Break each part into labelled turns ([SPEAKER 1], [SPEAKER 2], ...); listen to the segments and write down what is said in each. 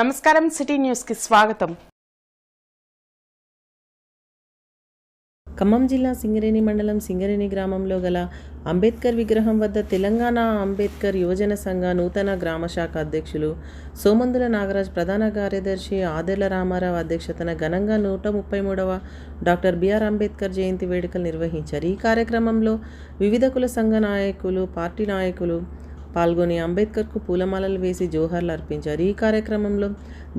[SPEAKER 1] నమస్కారం సిటీ న్యూస్కి స్వాగతం.
[SPEAKER 2] ఖమ్మం జిల్లా సింగరేణి మండలం సింగరేణి గ్రామంలో గల అంబేద్కర్ విగ్రహం వద్ద తెలంగాణ అంబేద్కర్ యువజన సంఘ నూతన గ్రామ శాఖ అధ్యక్షులు సోమందుల నాగరాజ్ ప్రధాన కార్యదర్శి ఆదెల రామారావు అధ్యక్షతన ఘనంగా నూట ముప్పై మూడవ డాక్టర్ బిఆర్ అంబేద్కర్ జయంతి వేడుకలు నిర్వహించారు. ఈ కార్యక్రమంలో వివిధ కుల సంఘ నాయకులు పార్టీ నాయకులు పాల్గొని అంబేద్కర్కు పూలమాలలు వేసి జోహార్లు అర్పించారు. ఈ కార్యక్రమంలో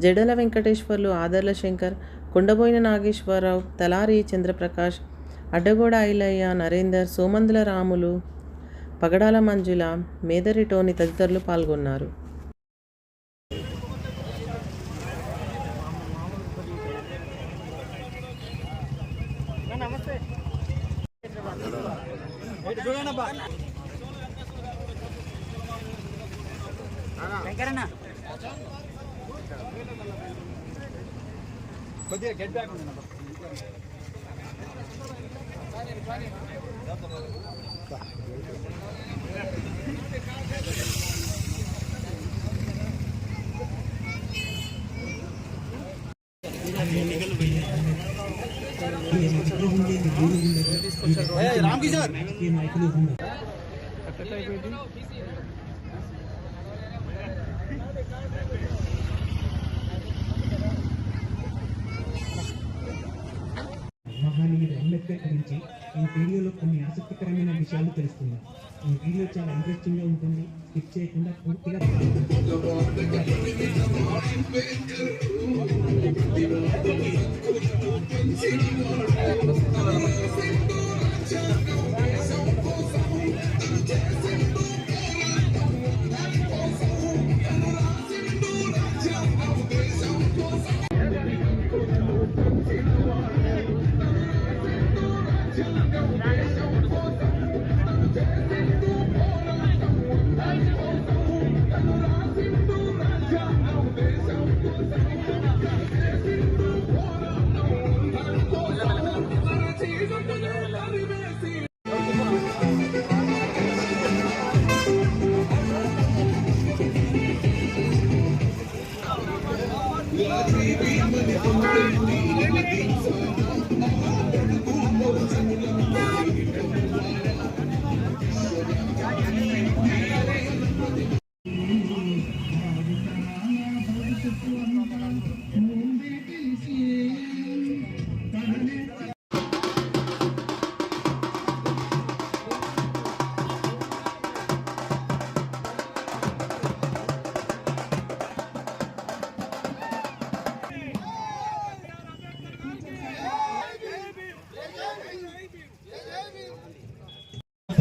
[SPEAKER 2] జడల వెంకటేశ్వర్లు ఆదర్ల శంకర్ కొండబోయిన నాగేశ్వరరావు తలారి చంద్రప్రకాష్ అడ్డగోడ ఐలయ్య నరేందర్ సోమందుల రాములు పగడాల మంజుల మేదరి టోని తదితరులు పాల్గొన్నారు.
[SPEAKER 3] కొద్దిగా గెట్ బ్యాక్ ఉంది రామ్ కిషోర్
[SPEAKER 4] ఈ వీడియోలో కొన్ని ఆసక్తికరమైన విషయాలు తెలుసుకుందాం ఈ వీడియో చాలా ఇంట్రెస్టింగ్గా ఉంటుంది స్కిప్ చేయకుండా పూర్తిగా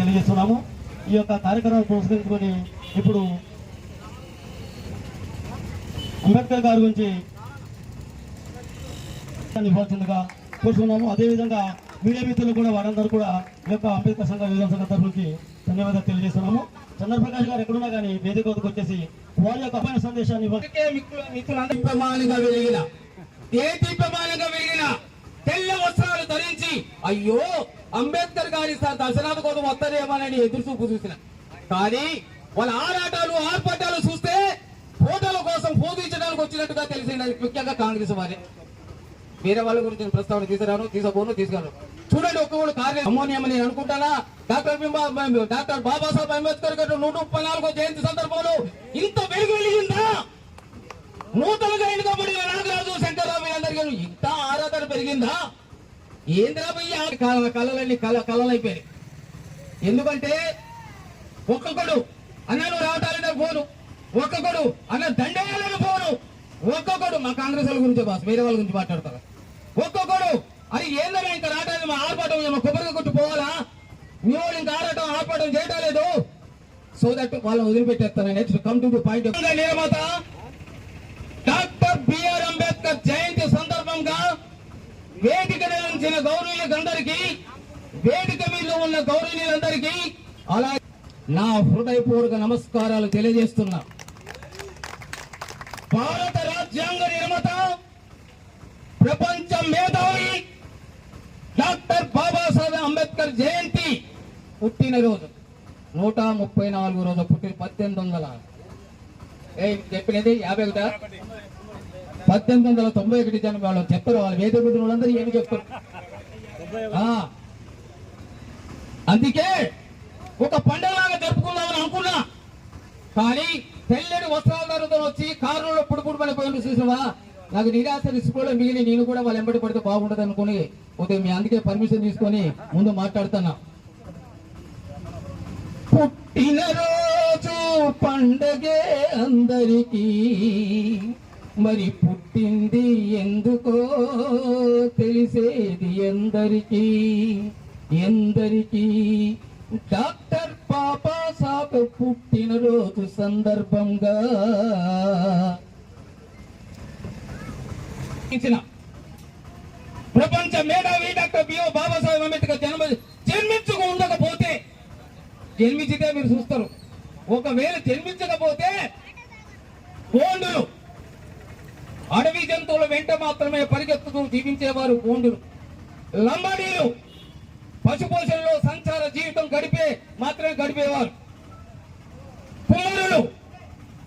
[SPEAKER 5] తెలియజేస్తున్నాము. ఈ యొక్క కార్యక్రమాన్ని పురస్కరించుకొని ఇప్పుడు అంబేద్కర్ గారి గురించి ఇవ్వాల్సిందిగా కోరుతున్నాము అదేవిధంగా మీడియా మిత్రులు కూడా వారందరూ కూడా ఈ యొక్క అంబేద్కర్ సంఘ యువజన సంఘ ధన్యవాదాలు తెలియజేస్తున్నాము. చంద్రప్రకాష్ గారు ఎక్కడున్నా కానీ వేదిక వద్దకు వచ్చేసి వారి యొక్క అభయ సందేశాన్ని ఇవ్వాలి
[SPEAKER 6] వెలిగిన ఏ దీపమానంగా వెలిగిన తెల్ల వస్త్రాలు ధరించి అయ్యో అంబేద్కర్ గారి దర్శనాల కోసం వస్తారేమోనని ఎదురు చూపు చూసిన. కానీ వాళ్ళ ఆరాటాలు ఆర్పాటాలు చూస్తే ఫోటోల కోసం పూజించడానికి వచ్చినట్టుగా తెలిసింది. ముఖ్యంగా కాంగ్రెస్ వారి. వేరే వాళ్ళ గురించి నేను ప్రస్తావన తీసుకురాను తీసుకోను తీసుకురాను చూడండి ఒక్కొక్కడు కార్యం అమోనియం అని నేను అనుకుంటానా? డాక్టర్ డాక్టర్ బాబాసాహెబ్ అంబేద్కర్ గారు నూట ముప్పై నాలుగో జయంతి సందర్భంలో ఇంత వెలుగు వెలిగిందా? నూతనంగా ఎన్నుకోబడిన నాగరాజు శంకర్రావు వీళ్ళందరికీ ఇంత ఆరాధన పెరిగిందా? ఏంద్రా భయ్యా? కళలన్నీ కళ అయిపోయాయి ఎందుకంటే ఒక్కొక్కడు అన్న రావటాలని పోను. ఒక్కొక్కడు అన్న దండేయాలని పోను. ఒక్కొక్కడు మా కాంగ్రెస్ వాళ్ళ గురించి బాస్ వేరే వాళ్ళ గురించి మాట్లాడతారు? ఒక్కొక్కడు అది ఏందన్నా ఇంకా రావటానికి మా ఆర్పాటం మా కొబ్బరిగా కొట్టు పోవాలా? మీ వాళ్ళు ఇంకా ఆడటం ఆర్పాటం చేయటం లేదు. సో దట్ వాళ్ళని వదిలిపెట్టేస్తాను నెక్స్ట్ కమ్ టు పాయింట్ నిర్మాత డాక్టర్ బిఆర్ అంబేద్కర్ జయంతి వేదిక నిర్వహించిన గౌరవీయులందరికీ వేదిక మీద ఉన్న గౌరవీయులందరికీ అలా నా హృదయపూర్వక నమస్కారాలు తెలియజేస్తున్నా. భారత రాజ్యాంగ నిర్మత ప్రపంచ మేధావి డాక్టర్ బాబాసాహెబ్ అంబేద్కర్ జయంతి పుట్టినరోజు. నూట ముప్పై నాలుగు రోజు పుట్టిన పద్దెనిమిది వందల ఏ చెప్పినది యాభై ఒకటా? పద్దెనిమిది వందల తొంభై ఒకటి జనం వాళ్ళు చెప్పరు వాళ్ళు వేద బిడ్డలు వాళ్ళందరూ ఏమి చెప్తారు? అందుకే ఒక పండుగలాగా జరుపుకుందామని అనుకున్నా. కానీ పెళ్ళని వస్త్రాల ధరతో వచ్చి కారులో పుడుపుడు పడిపోయిన చూసినవా నాకు నిరాశ రిసుకోలో మిగిలి నేను కూడా వాళ్ళు ఎంబడి పడితే బాగుండదు అనుకుని పోతే మీ అందుకే పర్మిషన్ తీసుకొని ముందు మాట్లాడుతున్నా. పుట్టినరోజు పండగే అందరికీ. మరి పుట్టింది ఎందుకో తెలిసేది ఎందరికీ? ఎందరికీ? డాక్టర్ పాపా సాబ్ పుట్టినరోజు సందర్భంగా ఇచ్చిన ప్రపంచ మేధావి డాక్టర్ బిఓ బాబాసాహెబ్ అంబేద్కర్ జన్మ జన్మించుకు ఉండకపోతే జన్మించితే మీరు చూస్తారు. ఒకవేళ జన్మించకపోతే గోండులు అడవి జంతువుల వెంట మాత్రమే పరిగెత్తుతూ జీవించేవారు గోండులు లంబాడీలు పశుపోషణలో సంచార జీవితం గడిపే మాత్రమే గడిపేవారు. కుమారులు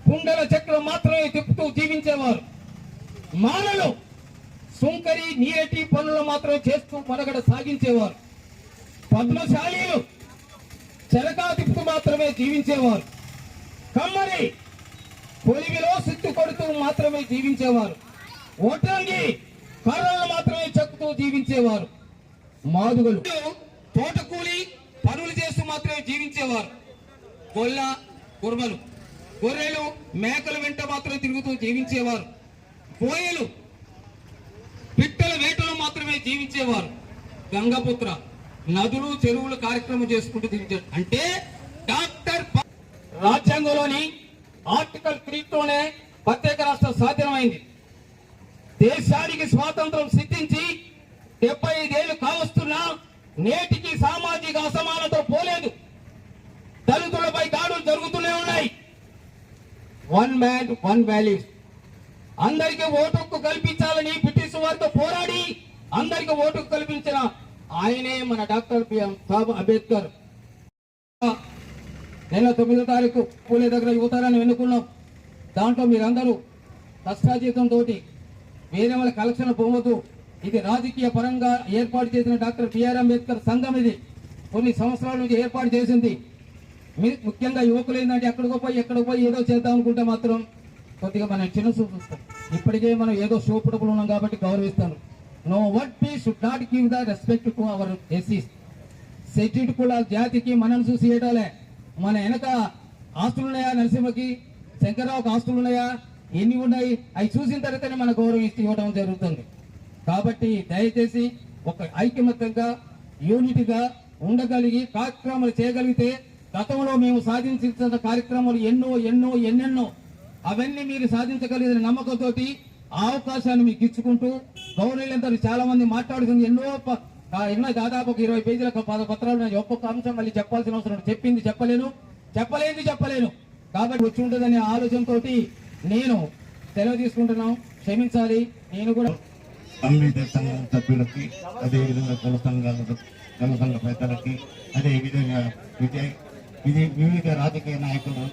[SPEAKER 6] కుండల చక్రం మాత్రమే తిప్పుతూ జీవించేవారు. మానలు సుంకరి నీరటి పనులు మాత్రమే చేస్తూ మనుగడ సాగించేవారు. పద్మశాలీలు చెరకా తిప్పుతూ మాత్రమే జీవించేవారు. కమ్మరి పొలిగిలో సిట్టు కొడుతూ మాత్రమే జీవించేవారు. ఓటంగి కర్రలను మాత్రమే చెక్కుతూ జీవించేవారు. మాదుగలు. తోటకూలి పనులు చేస్తూ మాత్రమే జీవించేవారు. గొల్ల కుర్మలు గొర్రెలు మేకల వెంట మాత్రమే తిరుగుతూ జీవించేవారు. కోయలు. పిట్టల వేటలు మాత్రమే జీవించేవారు. గంగపుత్ర. నదులు చెరువులు కార్యక్రమం చేసుకుంటూ జీవించారు అంటే డాక్టర్ రాజ్యాంగంలోని ఆర్టికల్ త్రీతోనే ప్రత్యేక రాష్ట్రం సాధ్యమైంది. దేశానికి స్వాతంత్రం సిద్ధించి డెబ్బై ఐదేళ్ళు కావస్తున్నా నేటికి సామాజిక అసమానత పోలేదు. దళితులపై దాడులు జరుగుతూనే ఉన్నాయి. వన్ మ్యాన్ వన్ వాల్యూస్ అందరికి ఓటు హక్కు కల్పించాలని బ్రిటిష్ వారితో పోరాడి అందరికి ఓటు కల్పించిన ఆయనే మన డాక్టర్ బిఎం సాబ్ అంబేద్కర్. నెల తొమ్మిదో తారీఖు పూలే దగ్గర యువతరాన్ని ఎన్నుకున్నాం. దాంట్లో మీరందరూ కష్టాజీతంతో వేరే వాళ్ళ కలెక్షన్ పోవద్దు ఇది రాజకీయ పరంగా ఏర్పాటు చేసిన డాక్టర్ బిఆర్ అంబేద్కర్ సంఘం ఇది. కొన్ని సంవత్సరాల నుంచి ఏర్పాటు చేసింది. ముఖ్యంగా యువకులు ఏంటంటే ఎక్కడికో పోయి ఎక్కడికి పోయి ఏదో చేద్దాం అనుకుంటే మాత్రం కొద్దిగా మనం చిన్న చూపిస్తాం ఇప్పటికే మనం ఏదో షోపుడపులు ఉన్నాం కాబట్టి గౌరవిస్తాను. No Vat P should not give the respect to our ఎస్సీస్. సెటిడ్ కులాల జాతికి మనం చూసి ఏటాలే. మన వెనక ఆస్తులున్నాయా నరసింహకి? శంకర్రావుకి ఆస్తులున్నాయా? ఎన్ని ఉన్నాయి? అవి చూసిన తర్వాతనే మన గౌరవిస్తూ ఇవ్వడం జరుగుతుంది. కాబట్టి దయచేసి ఒక ఐక్యమత్యంగా యూనిట్గా ఉండగలిగి కార్యక్రమాలు చేయగలిగితే గతంలో మేము సాధించిన కార్యక్రమాలు ఎన్నో ఎన్నో ఎన్నెన్నో అవన్నీ మీరు సాధించగలిగిన నమ్మకంతో ఆ అవకాశాన్ని మీకు ఇచ్చుకుంటూ గౌరవులందరూ చాలా మంది మాట్లాడుతుంది ఎన్నో ప- ఎన్నో దాదాపు ఒక ఇరవై పేజీల పద పత్రాలు ఉన్నాయి. ఒక్కొక్క అంశం మళ్ళీ చెప్పాల్సిన అవసరం చెప్పింది చెప్పలేను. చెప్పలేంది చెప్పలేను. కాబట్టి వచ్చి ఉంటుందనే ఆలోచనతో నేను సెలవు తీసుకుంటున్నాను క్షమించాలి. నేను కూడా
[SPEAKER 7] అంబేద్కర్ సంఘం సభ్యులకి అదేవిధంగా కుల సంఘాల కుల సంఘ పెద్దలకి అదేవిధంగా విజయ ఇది వివిధ రాజకీయ నాయకులు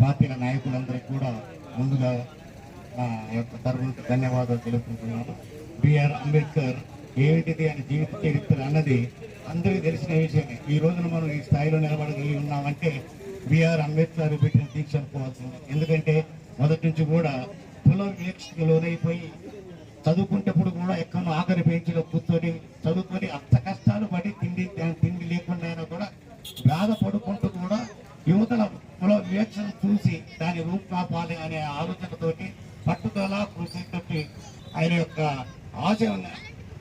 [SPEAKER 7] పార్టీల నాయకులందరికీ కూడా ముందుగా నా యొక్క తరఫున ధన్యవాదాలు తెలుపుకుంటున్నాను. బిఆర్ అంబేద్కర్ ఏమిటిది అని జీవిత చరిత్ర అన్నది అందరికీ తెలిసిన విషయమే. ఈ రోజున మనం ఈ స్థాయిలో నిలబడగలిగి ఉన్నామంటే బిఆర్ అంబేద్కర్ పెట్టిన దీక్ష అనుకోవాల్సింది. ఎందుకంటే మొదటి నుంచి కూడా కుల లోనైపోయి చదువుకుంటప్పుడు కూడా ఎక్కడో ఆఖరి బెంచ్లో కూర్చొని చదువుకొని అంత కష్టాలు పడి తిండి తిండి లేకుండా అయినా కూడా బాధపడుకుంటూ కూడా యువతల కుల వివక్షను చూసి దాని రూపుమాపాలి అనే ఆలోచనతోటి పట్టుదల కృషి ఆయన యొక్క ఆశయం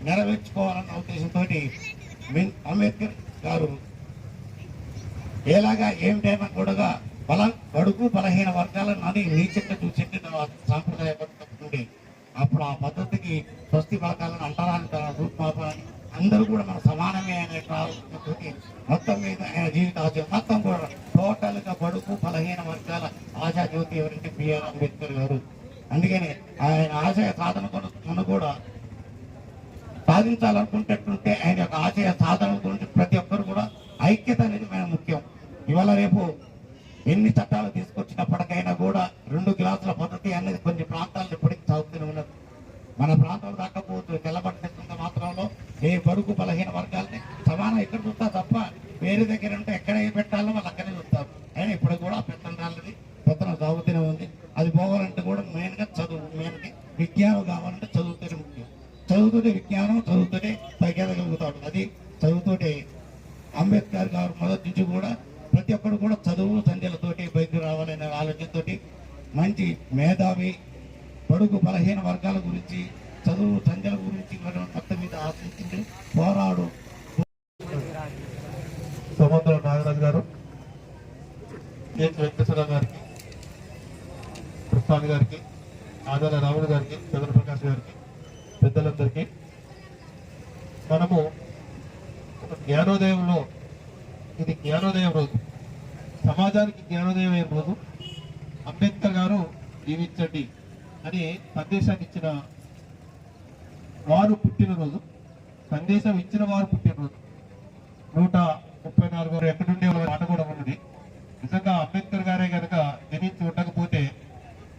[SPEAKER 7] నెరవేర్చుకోవాలన్న ఉద్దేశంతో అంబేద్కర్ గారు ఎలాగా ఏమిటైనా కూడా బల బడుగు బలహీన వర్గాలను అని నీచంగా చూసేది సాంప్రదాయ పద్ధతి అప్పుడు ఆ పద్ధతికి స్వస్తి పలకాలను అంటారాన్ని రూపుమాపాలని అందరూ కూడా మన సమానమే అనే ఆలోచనతో మొత్తం మీద ఆయన జీవిత ఆచరణ మొత్తం కూడా టోటల్గా బడుగు బలహీన వర్గాల ఆశా జ్యోతి ఎవరంటే బిఆర్ అంబేద్కర్ గారు. అందుకని ఆయన ఆశయ సాధన కొను కూడా సాధించాలనుకుంటే ఆయన యొక్క ఆశయ సాధన గురించి ప్రతి ఒక్కరు కూడా ఐక్యత అనేది మన ముఖ్యం. ఇవాళ రేపు ఎన్ని చట్టాలు తీసుకొచ్చినప్పటికైనా కూడా రెండు గ్లాసుల పద్ధతి అనేది కొన్ని ప్రాంతాల్లో ఇప్పటికీ సాగుతూనే ఉన్నది. మన ప్రాంతం దాకపోతే తెల్లబడ్డ మాత్రంలో ఏ బరుకు బలహీన వర్గాలని సమానం ఎక్కడ చూస్తా తప్ప వేరే దగ్గర ఉంటే ఎక్కడ ఏ పెట్టాలో వాళ్ళు అక్కడే చూస్తారు. అయినా ఇప్పుడు కూడా పెత్తనం రాలేదు పెత్తనం సాగుతూనే ఉంది. అది పోవాలంటే కూడా మెయిన్గా చదువు మెయిన్గా విజ్ఞానం కావాలి. చదువుతూనే విజ్ఞానం చదువుతూనే తగ్గగలుగుతాడు అది చదువుతూనే అంబేద్కర్ గారు మొదటి నుంచి కూడా ప్రతి ఒక్కరు కూడా చదువు సంధ్యలతోటి బయటకు రావాలనే ఆలోచనతోటి మంచి మేధావి పడుగు బలహీన వర్గాల గురించి చదువు సంధ్యల గురించి మనం మొత్తం మీద ఆశించింది పోరాడు.
[SPEAKER 5] సముద్ర నాగరాజు గారు కేతి వెంకటేశ్వర గారికి కృష్ణాని గారికి ఆదాల రాముడు గారికి చంద్రప్రకాష్ గారికి పెద్దలందరికీ మనము ఒక జ్ఞానోదయంలో ఇది జ్ఞానోదయం రోజు. సమాజానికి జ్ఞానోదయం అయిన రోజు. అంబేద్కర్ గారు జీవించండి అని సందేశాన్ని ఇచ్చిన వారు పుట్టినరోజు సందేశం ఇచ్చిన వారు పుట్టినరోజు నూట ముప్పై నాలుగు వారు ఎక్కడుండే వాళ్ళ మాట కూడా ఉన్నది నిజంగా అంబేద్కర్ గారే కనుక జనించి ఉండకపోతే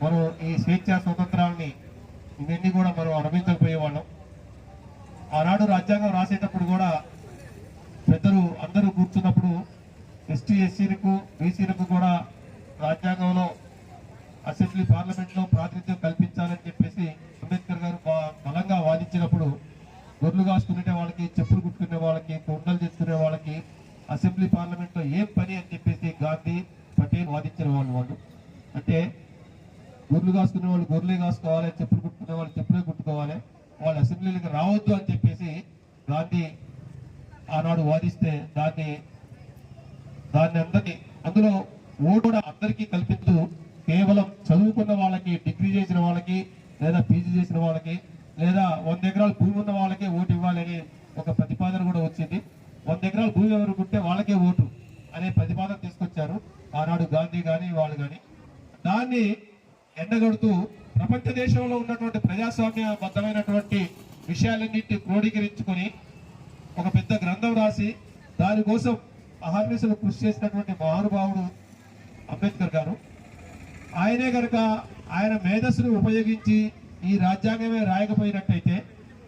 [SPEAKER 5] మనం ఈ స్వేచ్ఛా స్వతంత్రాలని ఇవన్నీ కూడా మనం అనుభవించకపోయేవాళ్ళం ఆనాడు రాజ్యాంగం రాసేటప్పుడు కూడా పెద్దలు అందరూ కూర్చున్నప్పుడు ఎస్టీ ఎస్సీలకు బీసీలకు కూడా రాజ్యాంగంలో అసెంబ్లీ పార్లమెంట్లో ప్రాతినిధ్యం కల్పించాలని చెప్పేసి అంబేద్కర్ గారు బలంగా వాదించినప్పుడు గొర్రెలు కాసుకునే వాళ్ళకి చెప్పులు కుట్టుకునే వాళ్ళకి కొండలు చేసుకునే వాళ్ళకి అసెంబ్లీ పార్లమెంట్లో ఏం పని అని చెప్పేసి గాంధీ పటేల్ వాదించిన వాళ్ళు వాళ్ళు. అంటే గొర్రెలు కాసుకునే వాళ్ళు గొర్రెలే కాసుకోవాలి చెప్పులు కుట్టుకునే వాళ్ళు చెప్పులే కుట్టుకోవాలి. వాళ్ళు అసెంబ్లీలకు రావద్దు అని చెప్పేసి గాంధీ ఆనాడు వాదిస్తే దాన్ని దాన్ని అందరినీ అందులో ఓటు కూడా అందరికీ కల్పిస్తూ కేవలం చదువుకున్న వాళ్ళకి డిగ్రీ చేసిన వాళ్ళకి లేదా పీజీ చేసిన వాళ్ళకి లేదా వంద ఎకరాల భూమి ఉన్న వాళ్ళకే ఓటు ఇవ్వాలని ఒక ప్రతిపాదన కూడా వచ్చింది. వంద ఎకరాల భూమి ఎవరుకుంటే వాళ్ళకే ఓటు అనే ప్రతిపాదన తీసుకొచ్చారు. ఆనాడు గాంధీ కానీ వాళ్ళు కానీ దాన్ని ఎండగడుతూ ప్రపంచ దేశంలో ఉన్నటువంటి ప్రజాస్వామ్యబద్ధమైనటువంటి విషయాలన్నింటినీ క్రోడీకరించుకొని ఒక పెద్ద గ్రంథం రాసి దానికోసం అహర్నిశలు కృషి చేసినటువంటి మహానుభావుడు అంబేద్కర్ గారు. ఆయనే గనక ఆయన మేధస్సును ఉపయోగించి ఈ రాజ్యాంగమే రాయకపోయినట్టయితే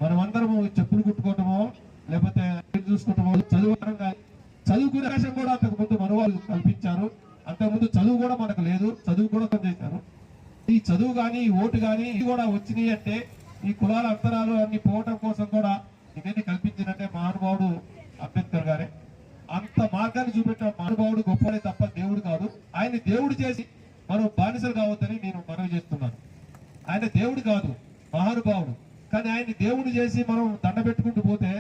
[SPEAKER 5] మనమందరము చెప్పులు కుట్టుకోవటమో లేకపోతే చూసుకోవటమో చదువు చదువుకునే అవకాశం కూడా అంతకు ముందు మన వాళ్ళు కల్పించారు. అంతకుముందు చదువు కూడా మనకు లేదు. చదువు కూడా కొంత చేశారు. ఈ చదువు కానీ ఓటు కానీ ఇది కూడా వచ్చినాయి అంటే ఈ కులాల అంతరాలు అన్ని పోవటం కోసం కూడా ఇవన్నీ కల్పించినట్టే మహానుభావుడు అంబేద్కర్ గారే. అంత మార్గాన్ని చూపెట్టిన మహానుభావుడు గొప్పలే తప్ప దేవుడు కాదు. ఆయన దేవుడు చేసి మనం బానిసలు కావద్దని నేను మనవి చేస్తున్నాను. ఆయన దేవుడు కాదు మహానుభావుడు. కానీ ఆయన దేవుడు చేసి మనం దండ పెట్టుకుంటూ పోతే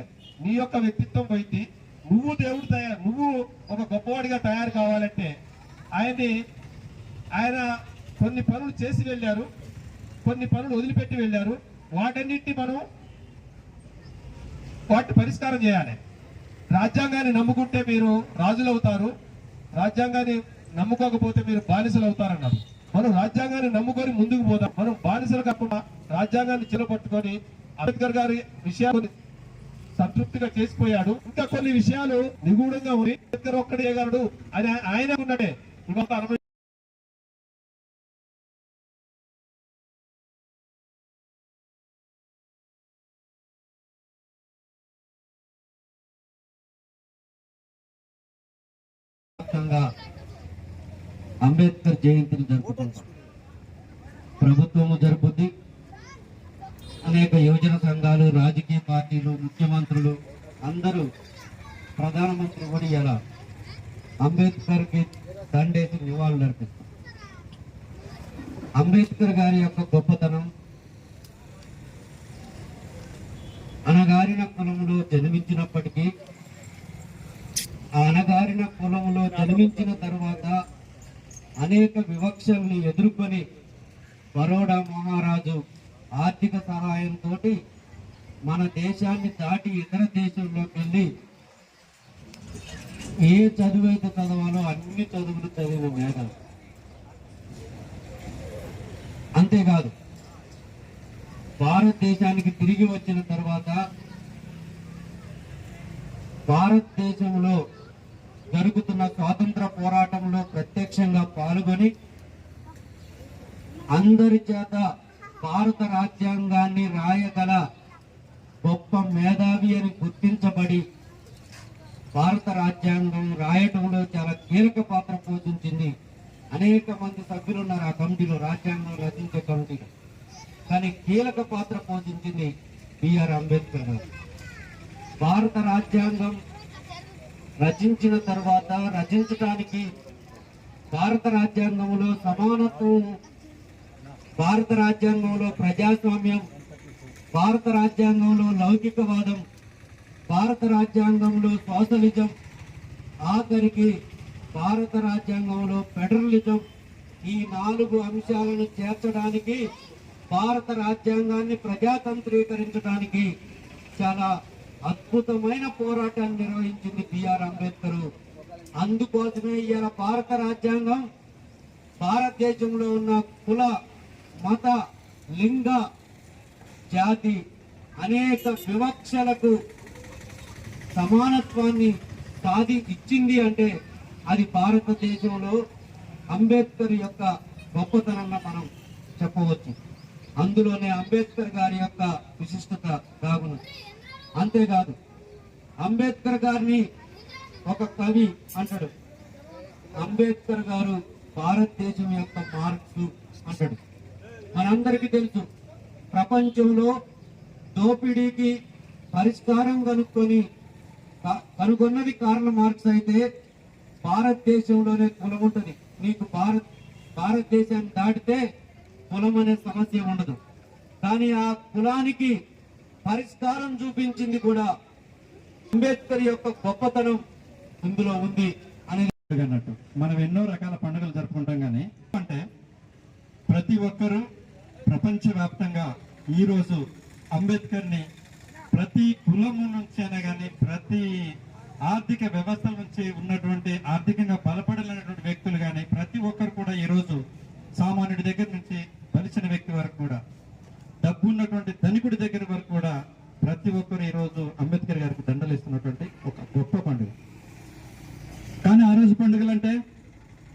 [SPEAKER 5] నీ యొక్క వ్యక్తిత్వం పోయింది. నువ్వు దేవుడు తయారు నువ్వు ఒక గొప్పవాడిగా తయారు కావాలంటే ఆయన్ని ఆయన కొన్ని పనులు చేసి వెళ్ళారు. కొన్ని పనులు వదిలిపెట్టి వెళ్ళారు. వాటన్నిటిని మనం వాటి పరిష్కారం చేయాలి. రాజ్యాంగాన్ని నమ్ముకుంటే మీరు రాజులు అవుతారు. రాజ్యాంగాన్ని నమ్ముకోకపోతే మీరు బానిసలు అవుతారన్నారు. మనం రాజ్యాంగాన్ని నమ్ముకొని ముందుకు పోదాం. మనం బానిసలు కాకుండా రాజ్యాంగాన్ని చిరపట్టుకొని అంబేద్కర్ గారి విషయాలు సంతృప్తిగా చేసిపోయాడు. ఇంకా కొన్ని విషయాలు నిగూఢంగా ఉంది అంబేద్కర్ ఒక్కడే చేయగలడు అని ఆయన ఉన్నాడే ఇవాళ అరవై
[SPEAKER 8] వ్యాప్తంగా అంబేద్కర్ జయంతిని జరుపుకుంటాం. ప్రభుత్వము జరుపుద్ది. అనేక యువజన సంఘాలు రాజకీయ పార్టీలు ముఖ్యమంత్రులు అందరూ ప్రధానమంత్రి కూడా ఇలా అంబేద్కర్కి దండేసి నివాళులు అర్పిస్తారు అంబేద్కర్ గారి యొక్క గొప్పతనం అనగారిన కులంలో జన్మించినప్పటికీ ఆ అణగారిన కులంలో జన్మించిన తరువాత అనేక వివక్షల్ని ఎదుర్కొని బరోడా మహారాజు ఆర్థిక సహాయంతో మన దేశాన్ని దాటి ఇతర దేశంలోకి వెళ్ళి ఏ చదువైతే చదవాలో అన్ని చదువులు చదివిన మేధావి. అంతేకాదు భారతదేశానికి తిరిగి వచ్చిన తర్వాత భారతదేశంలో జరుగుతున్న స్వాతంత్ర పోరాటంలో ప్రత్యక్షంగా పాల్గొని అందరి చేత భారత రాజ్యాంగాన్ని రాయగల గొప్ప మేధావి అని గుర్తించబడి భారత రాజ్యాంగం రాయటంలో చాలా కీలక పాత్ర పోషించింది. అనేక మంది సభ్యులు ఉన్నారు ఆ కమిటీలో రాజ్యాంగం రచించే కమిటీలో. కానీ కీలక పాత్ర పోషించింది బిఆర్ అంబేద్కర్ గారు. భారత రాజ్యాంగం రచించిన తర్వాత రచించడానికి భారత రాజ్యాంగంలో సమానత్వం భారత రాజ్యాంగంలో ప్రజాస్వామ్యం భారత రాజ్యాంగంలో లౌకికవాదం భారత రాజ్యాంగంలో సోషలిజం ఆఖరికి భారత రాజ్యాంగంలో ఫెడరలిజం ఈ నాలుగు అంశాలను చేర్చడానికి భారత రాజ్యాంగాన్ని ప్రజాతంత్రీకరించడానికి చాలా అద్భుతమైన పోరాటాన్ని నిర్వహించింది బిఆర్ అంబేద్కర్. అందుకోసమే ఇవాళ భారత రాజ్యాంగం భారతదేశంలో ఉన్న కుల మత లింగ జాతి అనేక వివక్షలకు సమానత్వాన్ని సాధి ఇచ్చింది అంటే అది భారతదేశంలో అంబేద్కర్ యొక్క గొప్పతనంగా మనం చెప్పవచ్చు. అందులోనే అంబేద్కర్ గారి యొక్క విశిష్టత దాగున్నది అంతేకాదు అంబేద్కర్ గారిని ఒక కవి అంటాడు. అంబేద్కర్ గారు భారతదేశం యొక్క మార్క్స్ అంటాడు. మనందరికీ తెలుసు ప్రపంచంలో దోపిడీకి పరిష్కారం కనుక్కొని క- కనుగొన్నది కార్ల మార్క్స్ అయితే భారతదేశంలోనే కులం ఉంటుంది. నీకు భారత్ భారతదేశాన్ని దాటితే కులం అనే సమస్య ఉండదు. కానీ ఆ కులానికి పరిష్కారం చూపించింది కూడా అంబేద్కర్ యొక్క గొప్పతనం ఇందులో ఉంది అనేది
[SPEAKER 9] అన్నట్టు మనం ఎన్నో రకాల పండుగలు జరుపుకుంటాం కానీ అంటే ప్రతి ఒక్కరూ ప్రపంచవ్యాప్తంగా ఈరోజు అంబేద్కర్ని ప్రతి కులము నుంచి అయినా కానీ ప్రతి ఆర్థిక వ్యవస్థ నుంచి ఉన్నటువంటి ఆర్థికంగా బలపడలేనటువంటి వ్యక్తులు కానీ ప్రతి ఒక్కరు కూడా ఈరోజు సామాన్యుడి దగ్గర నుంచి బలిసిన వ్యక్తి వరకు కూడా డబ్బు ఉన్నటువంటి ధనికుడి దగ్గర వరకు కూడా ప్రతి ఒక్కరు ఈరోజు అంబేద్కర్ గారికి దండలు ఇస్తున్నటువంటి ఒక గొప్ప పండుగ. కానీ ఆ రోజు పండుగలు అంటే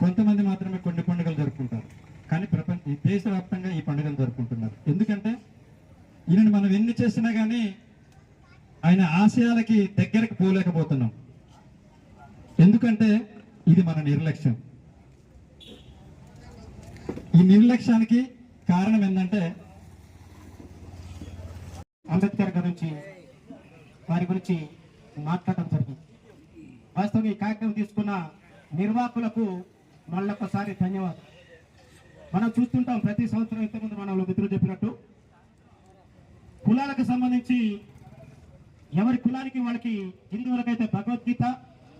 [SPEAKER 9] కొంతమంది మాత్రమే కొన్ని పండుగలు జరుపుకుంటారు. కానీ ప్రపంచ ఈ దేశవ్యాప్తంగా ఈ పండుగలు జరుపుకుంటున్నారు. ఎందుకంటే ఈయనని మనం ఎన్ని చేసినా కానీ ఆయన ఆశయాలకి దగ్గరకు పోలేకపోతున్నాం. ఎందుకంటే ఇది మన నిర్లక్ష్యం. ఈ నిర్లక్ష్యానికి కారణం ఏంటంటే
[SPEAKER 10] అంబేద్కర్ గురించి వారి గురించి మాట్లాడటం జరిగింది. వాస్తవం ఈ కార్యక్రమం తీసుకున్న నిర్వాహకులకు మళ్ళొకసారి ధన్యవాదాలు. మనం చూస్తుంటాం ప్రతి సంవత్సరం ఇంతకుముందు మన మిత్రులు చెప్పినట్టు కులాలకు సంబంధించి ఎవరి కులానికి వాళ్ళకి హిందువులకైతే భగవద్గీత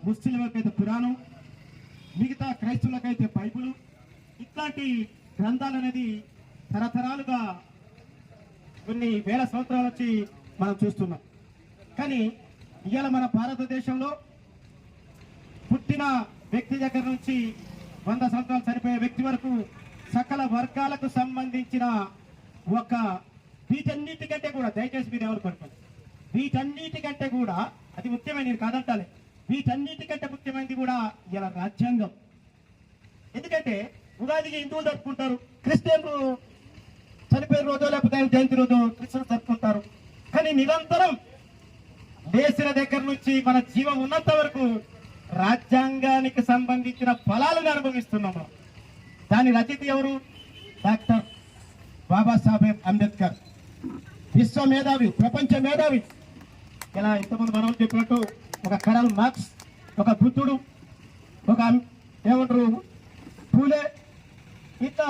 [SPEAKER 10] ముస్లింలకైతే పురాణం మిగతా క్రైస్తవులకైతే బైబులు ఇట్లాంటి గ్రంథాలు అనేది తరతరాలుగా కొన్ని వేల సంవత్సరాల వచ్చి మనం చూస్తున్నాం. కానీ ఇవాళ మన భారతదేశంలో పుట్టిన వ్యక్తి దగ్గర నుంచి వంద సంవత్సరాలు చనిపోయే వ్యక్తి వరకు సకల వర్గాలకు సంబంధించిన ఒక వీటన్నిటికంటే కూడా దయచేసి మీరు ఎవరు పడుకోండి వీటన్నిటికంటే కూడా అది ముఖ్యమైన నేను కాదంటాలి. వీటన్నిటికంటే ముఖ్యమైనది కూడా ఇలా రాజ్యాంగం. ఎందుకంటే ఉగాదికి హిందువులు జరుపుకుంటారు క్రిస్టియన్లు చనిపోయిన రోజు లేకపోతే ఆయన జయంతి రోజు క్రిస్మస్ జరుపుకుంటారు. కానీ నిరంతరం లేచిన దగ్గర నుంచి మన జీవం ఉన్నంత వరకు రాజ్యాంగానికి సంబంధించిన ఫలాలను అనుభవిస్తున్నాము. దాని రచయిత ఎవరు? డాక్టర్ బాబాసాహెబ్ అంబేద్కర్. విశ్వ మేధావి ప్రపంచ మేధావి. ఇలా ఇంతమంది మనం చెప్పినట్టు ఒక కరల్ మార్క్స్ ఒక బుద్ధుడు ఒక ఏమంటారు? పూలే. ఇట్లా